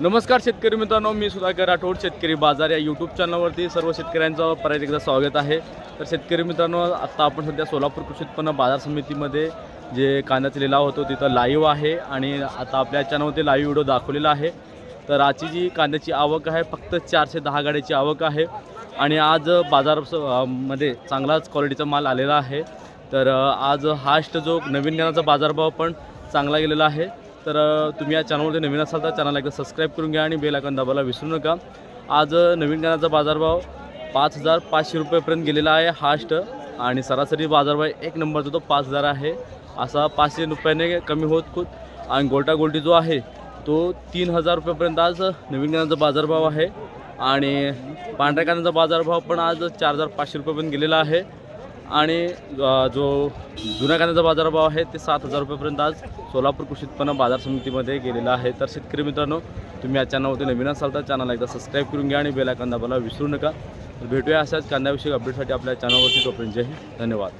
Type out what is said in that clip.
नमस्कार शेतकरी मित्रांनो मी सुधाकर राठोड शेतकरी बाजार या यूट्यूब चॅनलवरती सर्व शेतकऱ्यांचं परत एकदा स्वागत आहे. तर शेतकरी मित्रांनो आत्ता आपण सध्या सोलापूर कृषी उत्पन्न बाजार समितीमध्ये जे कांद्याचा लिलाव होतो तिथं लाईव्ह आहे आणि आता आपल्या चॅनलवरती लाईव्ह व्हिडिओ दाखवलेला आहे. तर आजची जी कांद्याची आवक आहे फक्त चारशे दहा गाड्याची आवक आहे आणि आज बाजारमध्ये चांगलाच क्वालिटीचा माल आलेला आहे. तर आज हास्ट जो नवीन ज्ञानाचा बाजारभाव पण चांगला गेलेला आहे. तर तुम्ही या चॅनलमध्ये नवीन असाल तर चॅनलला एकदा सबस्क्राईब करून घ्या आणि बेल आयकॉन दाबायला विसरू नका. आज नवीन गाण्याचा बाजारभाव पाच हजार पाचशे रुपयेपर्यंत गेलेला आहे हास्ट. आणि सरासरी बाजारभाव एक नंबरचा तो पाच हजार आहे. असा पाचशे रुपयाने कमी होत खूप. आणि गोल्टा गोल्टी जो आहे तो तीन हजार रुपयेपर्यंत आज नवीन गाण्याचा बाजारभाव आहे. आणि पांढऱ्या कांद्याचा बाजारभाव पण आज चार हजार पाचशे रुपयेपर्यंत गेलेला आहे. आणि जो जुन्या कांद्याचा बाजारभाव आहे ते सात हजार रुपयेपर्यंत आज सोलापूर कृषी उत्पन्न बाजार समितीमध्ये गेलेला आहे. तर शेतकरी मित्रांनो तुम्ही या चॅनलवरती नवीन असाल तर चॅनलला एकदा सबस्क्राईब करून घ्या आणि बेला कांदा बोला विसरू नका. तर भेटूया अशाच कांद्याविषयी अपडेटसाठी आपल्या चॅनलवरती. तोपर्यंत जय धन्यवाद.